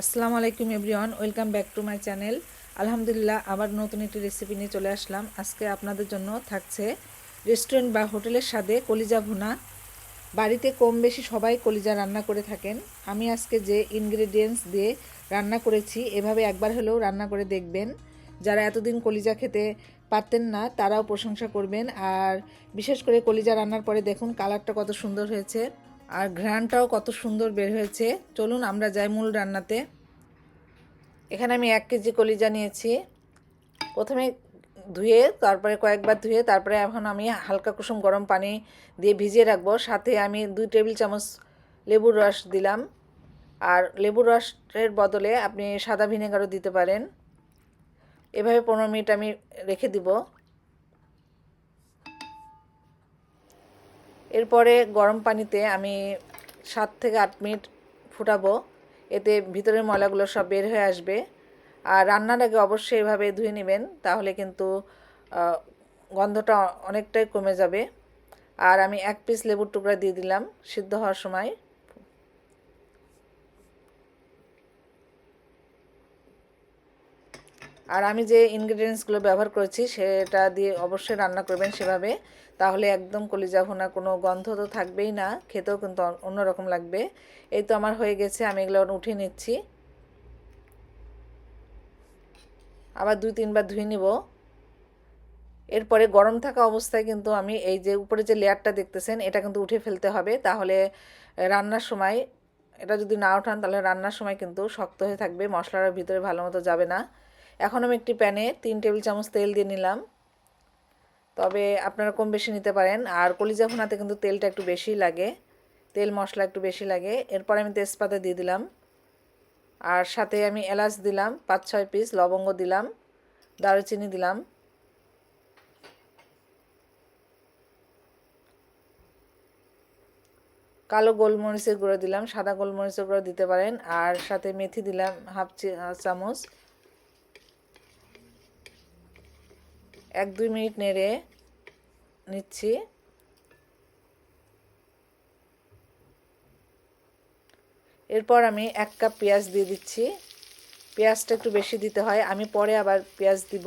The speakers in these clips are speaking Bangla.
আসসালামু আলাইকুম everyone, welcome back to my channel. আলহামদুলিল্লাহ, আবার নতুন একটি রেসিপি নিয়ে চলে আসলাম। আজকে আপনাদের জন্য থাকছে রেস্টুরেন্ট বা হোটেলের স্বাদে কলিজা ভুনা। বাড়িতে কম বেশি সবাই কলিজা রান্না করে থাকেন। আমি আজকে যে ইনগ্রেডিয়েন্টস দিয়ে রান্না করেছি, এভাবে একবার হলেও রান্না করে দেখবেন। যারা এতদিন কলিজা খেতে পারতেন না, তারাও প্রশংসা করবেন। আর বিশেষ করে কলিজা রান্নার পরে দেখুন কালারটা কত সুন্দর হয়েছে। আর ঘ্রাণটাও কত সুন্দর বের হয়েছে। চলুন আমরা যাই মূল রান্নাতে। এখানে আমি এক কেজি কলিজা নিয়েছি। প্রথমে ধুয়ে, তারপরে কয়েকবার ধুয়ে, তারপরে এখন আমি হালকা কুসুম গরম পানি দিয়ে ভিজিয়ে রাখব। সাথে আমি দুই টেবিল চামচ লেবুর রস দিলাম। আর লেবুর রসের বদলে আপনি সাদা ভিনেগারও দিতে পারেন। এভাবে পনেরো মিনিট আমি রেখে দিব। এরপরে গরম পানিতে আমি সাত থেকে আট মিনিট ফুটাবো। এতে ভিতরের ময়লাগুলো সব বের হয়ে আসবে। আর রান্নার আগে অবশ্যই এভাবে ধুয়ে নেবেন, তাহলে কিন্তু গন্ধটা অনেকটাই কমে যাবে। আর আমি এক পিস লেবুর টুকরা দিয়ে দিলাম সিদ্ধ হওয়ার সময়। আর আমি যে ইনগ্রিডিয়েন্টসগুলো ব্যবহার করেছি, সেটা দিয়ে অবশ্যই রান্না করবেন সেভাবে। তাহলে একদম কলিজা ভুনা কোনো গন্ধ তো থাকবেই না, খেতেও কিন্তু অন্যরকম লাগবে। এই তো আমার হয়ে গেছে, আমি এগুলো উঠিয়ে নিচ্ছি। আবার দুই তিনবার ধুয়ে নিব। এরপরে গরম থাকা অবস্থায় কিন্তু আমি এই যে উপরে যে লেয়ারটা দেখতেছেন, এটা কিন্তু উঠে ফেলতে হবে। তাহলে রান্নার সময়, এটা যদি না ওঠান, তাহলে রান্নার সময় কিন্তু শক্ত হয়ে থাকবে, মশলার ভিতরে ভালো মতো যাবে না। এখন আমি একটি প্যানে তিন টেবিল চামচ তেল দিয়ে নিলাম। তবে আপনারা কম বেশি নিতে পারেন। আর কলিজা ভুনাতে কিন্তু তেলটা একটু বেশি লাগে। তেল মশলা একটু বেশি লাগে। এরপর আমি তেজপাতা দিয়ে দিলাম। আর সাথে আমি এলাচ দিলাম, পাঁচ ছয় পিস লবঙ্গ দিলাম, দারুচিনি দিলাম। কালো গোলমরিচের গুঁড়ো দিলাম, সাদা গোলমরিচের গুঁড়ো দিতে পারেন। আর সাথে মেথি দিলাম হাফ চামচ। এক দুই মিনিট নেড়ে নিচ্ছি। এরপর আমি এক কাপ পেঁয়াজ দিয়ে দিচ্ছি। পেঁয়াজটা একটু বেশি দিতে হয়, আমি পরে আবার পেঁয়াজ দিব।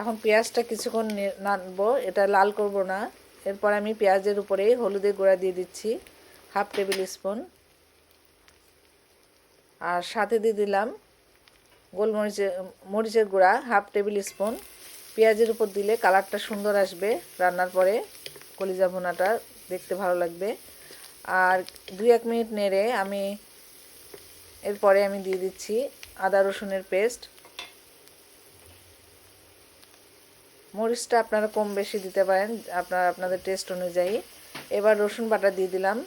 এখন পেঁয়াজটা কিছুক্ষণ নাড়বো, এটা লাল করব না। এরপর আমি পেঁয়াজের উপরে হলুদের গুঁড়া দিয়ে দিচ্ছি, হাফ টেবিল স্পুন। আর সাথে দিয়ে দিলাম গোলমরিচের মরিচের গুঁড়া, হাফ টেবিল স্পুন। পেঁয়াজের উপর দিলে কালারটা সুন্দর আসবে রান্নার পরে। কলিজা ভুনাটা দেখতে ভালো লাগবে। আর দুই এক মিনিট নেড়ে আমি এরপরে আমি দিয়ে দিচ্ছি আদা রসুনের পেস্ট। মরিচটা আপনারা কম বেশি দিতে পারেন, আপনার, আপনাদের টেস্ট অনুযায়ী। এবার রসুন বাটা দিয়ে দিলাম।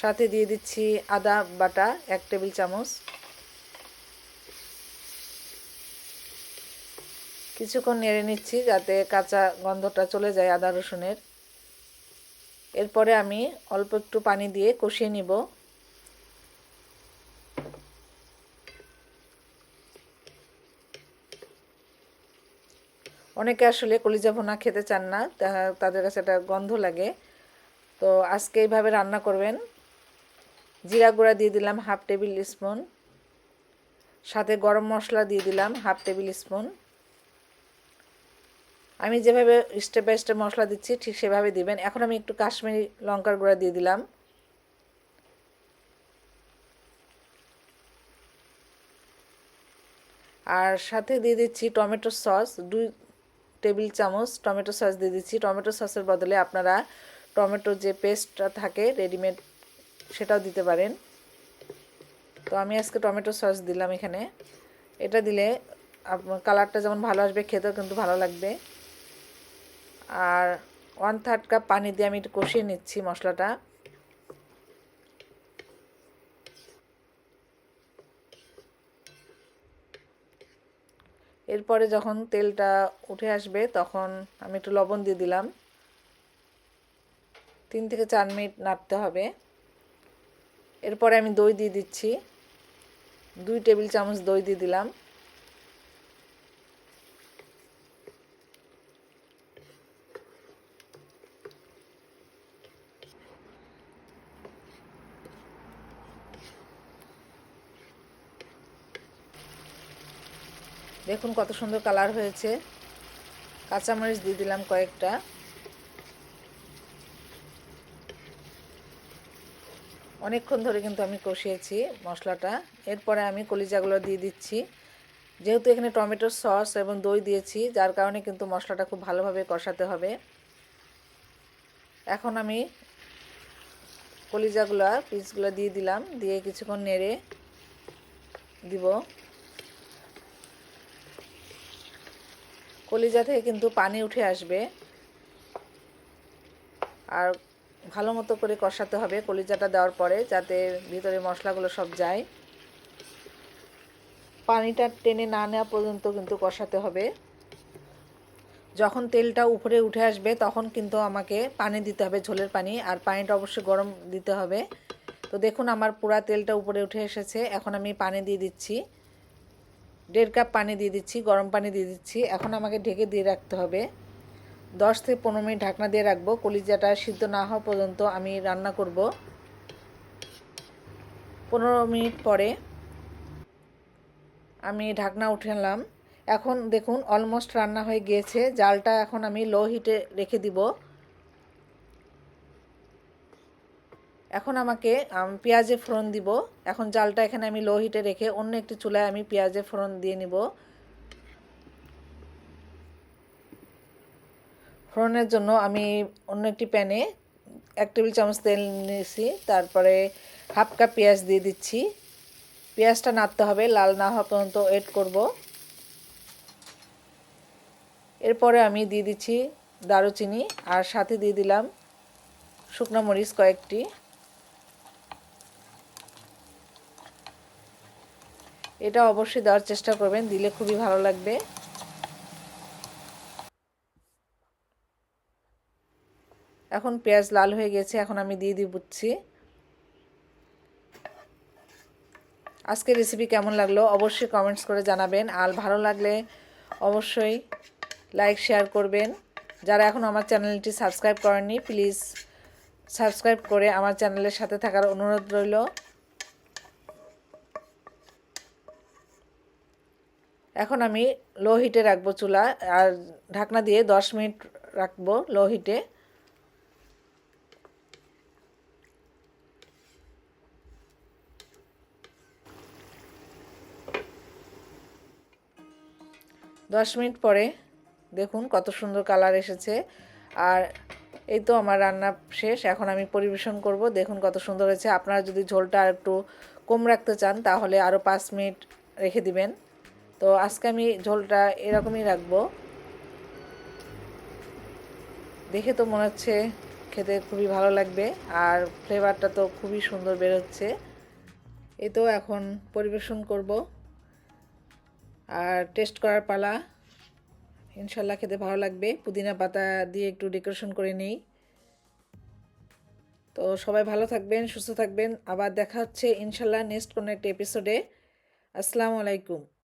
সাথে দিয়ে দিচ্ছি আদা বাটা এক টেবিল চামচ। কিছুক্ষণ নেড়ে নিচ্ছি যাতে কাঁচা গন্ধটা চলে যায় আদা রসুনের। এরপরে আমি অল্প একটু পানি দিয়ে কষিয়ে নিব। অনেকে আসলে কলিজা ভোনা খেতে চান না তাদের কাছে একটা গন্ধ লাগে। তো আজকে এইভাবে রান্না করবেন। জিরা গুঁড়া দিয়ে দিলাম হাফ টেবিল স্পুন। সাথে গরম মশলা দিয়ে দিলাম হাফ টেবিল স্পুন। আমি যেভাবে স্টেপ বাই স্টেপ মশলা দিচ্ছি, ঠিক সেভাবে দিবেন। এখন আমি একটু কাশ্মীরি লঙ্কার গুঁড়া দিয়ে দিলাম। আর সাথে দিয়ে দিচ্ছি টমেটো সস, দুই টেবিল চামচ টমেটো সস দিয়ে দিচ্ছি। টমেটো সসের বদলে আপনারা টমেটো যে পেস্টটা থাকে রেডিমেড সেটাও দিতে পারেন। তো আমি আজকে টমেটো সস দিলাম এখানে। এটা দিলে কালারটা যেমন ভালো আসবে, খেতেও কিন্তু ভালো লাগবে। আর ওয়ান থার্ড কাপ পানি দিয়ে আমি একটু কষিয়ে নিচ্ছি মশলাটা। এরপরে যখন তেলটা উঠে আসবে, তখন আমি একটু লবণ দিয়ে দিলাম। তিন থেকে চার মিনিট নাড়তে হবে। এরপরে আমি দই দিয়ে দিচ্ছি। দুই টেবিল চামচ দই দিয়ে দিলাম। দেখুন কত সুন্দর কালার হয়েছে। কাঁচামরিচ দিয়ে দিলাম কয়েকটা। অনেকক্ষণ ধরে কিন্তু আমি কষিয়েছি মশলাটা। এরপরে আমি কলিজাগুলো দিয়ে দিচ্ছি। যেহেতু এখানে টমেটোর সস এবং দই দিয়েছি, যার কারণে কিন্তু মশলাটা খুব ভালোভাবে কষাতে হবে। এখন আমি কলিজাগুলো, পিসগুলো দিয়ে দিলাম, দিয়ে কিছুক্ষণ নেড়ে দিব। কলিজা থেকে কিন্তু পানি উঠে আসবে। আর ভালো মতো করে কষাতে হবে কলিজাটা দেওয়ার পরে, যাতে ভিতরে মশলাগুলো সব যায়। পানিটা টেনে না নেওয়া পর্যন্ত কিন্তু কষাতে হবে। যখন তেলটা উপরে উঠে আসবে, তখন কিন্তু আমাকে পানি দিতে হবে, ঝোলের পানি, আর পানিটা অবশ্যই গরম দিতে হবে। তো দেখুন, আমার পুরা তেলটা উপরে উঠে এসেছে। এখন আমি পানি দিয়ে দিচ্ছি। দেড় কাপ পানি দিয়ে দিচ্ছি, গরম পানি দিয়ে দিচ্ছি। এখন আমাকে ঢেকে দিয়ে রাখতে হবে। দশ থেকে পনেরো মিনিট ঢাকনা দিয়ে রাখব। কলিজাটা সিদ্ধ না হওয়া পর্যন্ত আমি রান্না করব। পনেরো মিনিট পরে আমি ঢাকনা উঠালাম এখন দেখুন, অলমোস্ট রান্না হয়ে গিয়েছে। জালটা এখন আমি লো হিটে রেখে দিব। এখন আমাকে পেঁয়াজে ফোড়ন দিব। এখন জালটা এখানে আমি লো হিটে রেখে অন্য একটি চুলায় আমি পেঁয়াজে ফোড়ন দিয়ে নিব। ফোড়নের জন্য আমি অন্য একটি প্যানে এক টেবিল চামচ তেল নিয়েছি। তারপরে হাফ কাপ পেঁয়াজ দিয়ে দিচ্ছি। পেঁয়াজটা নাড়তে হবে, লাল না হওয়া পর্যন্ত ওয়েট করব। এরপরে আমি দিয়ে দিচ্ছি দারুচিনি, আর সাথে দিয়ে দিলাম শুকনো মরিচ কয়েকটি। এটা অবশ্যই দেওয়ার চেষ্টা করবেন, দিলে খুবই ভালো লাগবে। এখন পেঁয়াজ লাল হয়ে গেছে, এখন আমি দিয়ে দিয়ে বুঝছি আজকের রেসিপি কেমন লাগল অবশ্যই কমেন্টস করে জানাবেন, আর ভালো লাগলে অবশ্যই লাইক শেয়ার করবেন। যারা এখন আমার চ্যানেলটি সাবস্ক্রাইব করেননি প্লিজ সাবস্ক্রাইব করে আমার চ্যানেলের সাথে থাকার অনুরোধ রইল। এখন আমি লো হিটে রাখব চুলা, আর ঢাকনা দিয়ে দশ মিনিট রাখব লো হিটে দশ মিনিট পরে দেখুন কত সুন্দর কালার এসেছে। আর এই তো আমার রান্না শেষ, এখন আমি পরিবেশন করব। দেখুন কত সুন্দর হয়েছে। আপনারা যদি ঝোলটা আর একটু কম রাখতে চান, তাহলে আরও পাঁচ মিনিট রেখে দিবেন। তো আজকে আমি ঝোলটা এরকমই রাখব। দেখে তো মনে হচ্ছে খেতে খুবই ভালো লাগবে আর ফ্লেভারটা তো খুবই সুন্দর বেরোচ্ছে। এ তো এখন পরিবেশন করব। আর টেস্ট করার পালা, ইনশাল্লাহ খেতে ভালো লাগবে। পুদিনা পাতা দিয়ে একটু ডেকোরেশন করে নেই। তো সবাই ভালো থাকবেন, সুস্থ থাকবেন। আবার দেখা হচ্ছে ইনশাল্লাহ নেক্সট কোনো একটা এপিসোডে আসসালামু আলাইকুম।